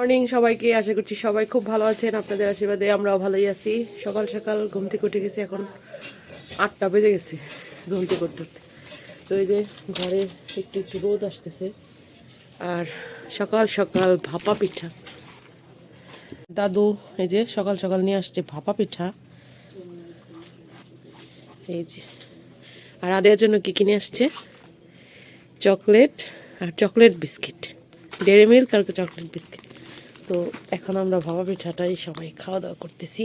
Morning সবাইকে, আশা করছি সবাই খুব ভালো আছেন, আপনাদের আশীর্বাদে আমরাও ভালোই আছি। সকাল সকাল ঘুম থেকে উঠে গেছি, এখন আটটা বেজে গেছে ঘুম থেকে করতে করতে তো এই যে ঘরে একটু একটু রোদ আসতেছে, আর সকাল সকাল ভাপা পিঠা। দাদু এই যে সকাল সকাল নিয়ে আসছে ভাপা পিঠা। এই যে, আর আদের জন্য কি কিনে আসছে? চকলেট আর চকলেট বিস্কিট। ডেরি মিল্ক আর চকলেট বিস্কিট। তো এখন আমরা ভাবা পিঠাটাই সবাই খাওয়া দাওয়া করতেছি।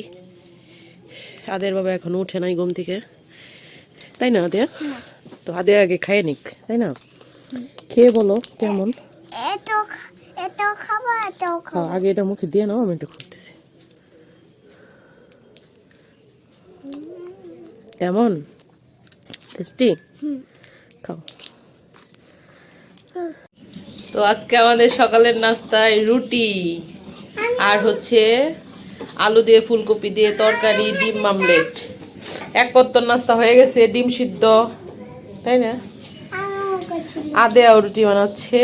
আদের বাবা এখন উঠে নাই ঘুম থেকে। তাই না আদেয়া? তো আদে আগে খাইয়ে নিক তাই না? খেয়ে বলো কেমন? খাও, আগে এটা মুখে দিয়ে নাও আমি একটু করতেছি কেমন? টেস্টি? খাও। তো আজকে আমাদের সকালের নাস্তায় রুটি। আর হচ্ছে আলু দিয়ে ফুলকপি দিয়ে তরকারি, ডিম মামলেট এক পত্তর নাস্তা হয়ে গেছে, ডিম সিদ্ধ, তাই না? আদে রুটি বানাচ্ছে।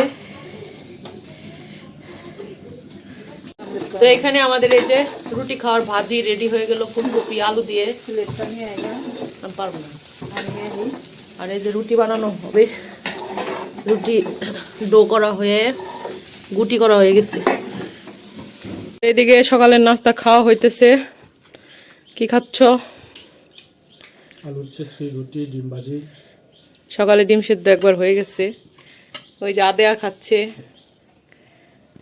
তো এখানে আমাদের এই যে রুটি খাওয়ার ভাজি রেডি হয়ে গেল ফুলকপি, আলু দিয়ে। পারব না। আর এই যে রুটি বানানো হবে। রুটি ডো করা হয়ে, গুটি করা হয়ে গেছে। এদিকে সকালের নাস্তা খাওয়া হইতেছে। কি খাচ্ছ? আলুর চিপসি রুটি ডিম ভাজি। সকালে ডিম সেদ্ধ একবার হয়ে গেছে। ওই যে আদেয়া খাচ্ছে।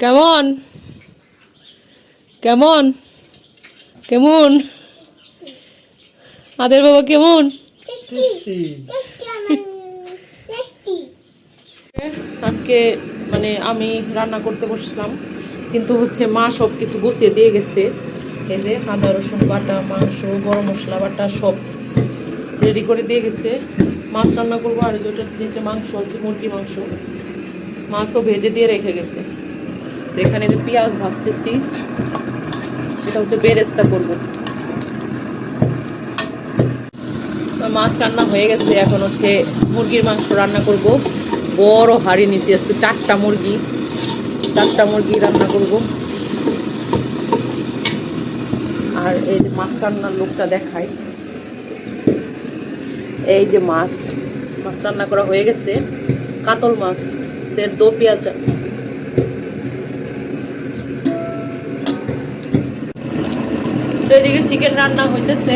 কেমন? কেমন? কেমন? আদের বাবা কেমন? আজকে মানে আমি রান্না করতে বসলাম। কিন্তু হচ্ছে মা সব কিছু গুছিয়ে দিয়ে গেছে। এই যে আদা, রসুন বাটা, মাংস, গরম মশলা বাটা সব রেডি করে দিয়ে গেছে। মাছ রান্না করব আর যেটা নিচে মাংস আছে, মুরগি মাংস। মাছও ভেজে দিয়ে রেখে গেছে। এখানে যে পেঁয়াজ ভাজতেছি। এটা হচ্ছে বেরেস্তা করব। মাছ রান্না হয়ে গেছে। এখন হচ্ছে মুরগির মাংস রান্না করব। বড় হাঁড়ি নিচে আসছে চারটা মুরগি। চারটা মুরগি রান্না করব। আর এই যে মাছ রান্নার লোকটা দেখায়। এই যে মাছ মাছ রান্না করা হয়ে গেছে। কাতল মাছ সের দো পেঁয়াজ। তো এদিকে চিকেন রান্না হইতেছে।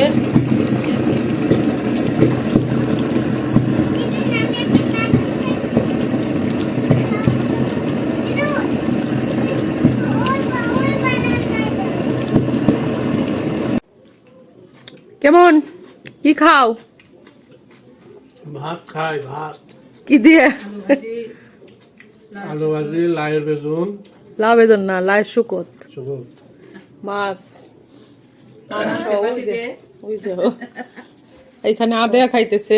কেমন? কি খাও? ভাত খাই ভাত। কি দিয়ে? আলু ভাজি লাইয়ের বেগুন। লাউ বেদন না লাই শুকত। চুকুত মাছ। এইখানে আদেয়া খাইতেছে।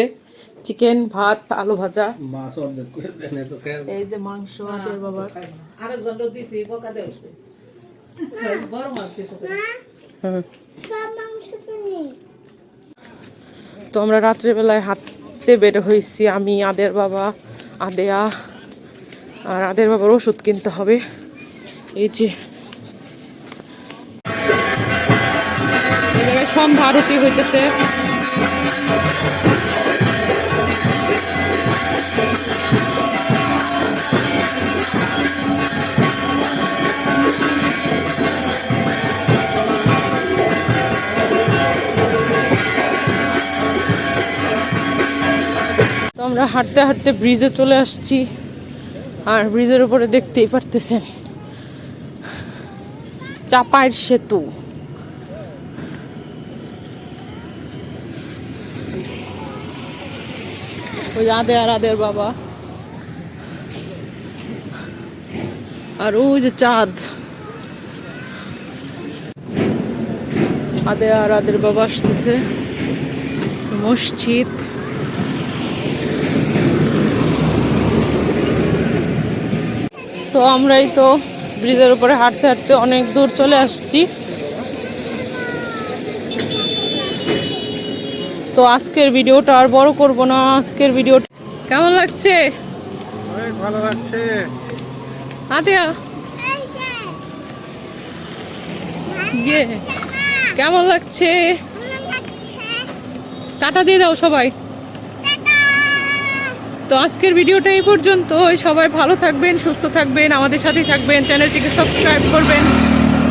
চিকেন ভাত আলু ভাজা। মাছ অর্ধেক করে দেন তো খেয়ে এই যে মাংস আদের বাবার। হুম। সব মাংস তো নেই। তো আমরা রাত্রেবেলায় হাঁটতে বের হয়েছি। আমি, আদের বাবা, আদেয়া আর আদের বাবার ওষুধ কিনতে হবে। এই যে সন্ধ্যা আরতি হইতেছে। তো আমরা হাঁটতে হাঁটতে ব্রিজে চলে আসছি। আর ব্রিজের উপরে দেখতেই পারতেছেন চাপাইয়ের সেতু। ওই আদে আর আদের বাবা। আর ওই যে চাঁদ। আদে আর আদের বাবা আসতেছে। মসজিদ। তো আমরাই তো ব্রিজের উপরে হাঁটতে হাঁটতে অনেক দূর চলে আসছি। তো আজকের ভিডিওটা আর বড় করব না আজকের ভিডিও কেমন লাগছে? অনেক ভালো লাগছে। আদিয়া? ইয়ে কেমন লাগছে? টাটা দিয়ে দাও সবাই। তো আজকের ভিডিওটা এই পর্যন্ত। সবাই ভালো থাকবেন, সুস্থ থাকবেন, আমাদের সাথেই থাকবেন। চ্যানেলটিকে সাবস্ক্রাইব করবেন।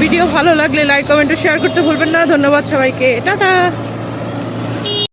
ভিডিও ভালো লাগলে লাইক, কমেন্ট, ও শেয়ার করতে ভুলবেন না। ধন্যবাদ সবাইকে। টাটা!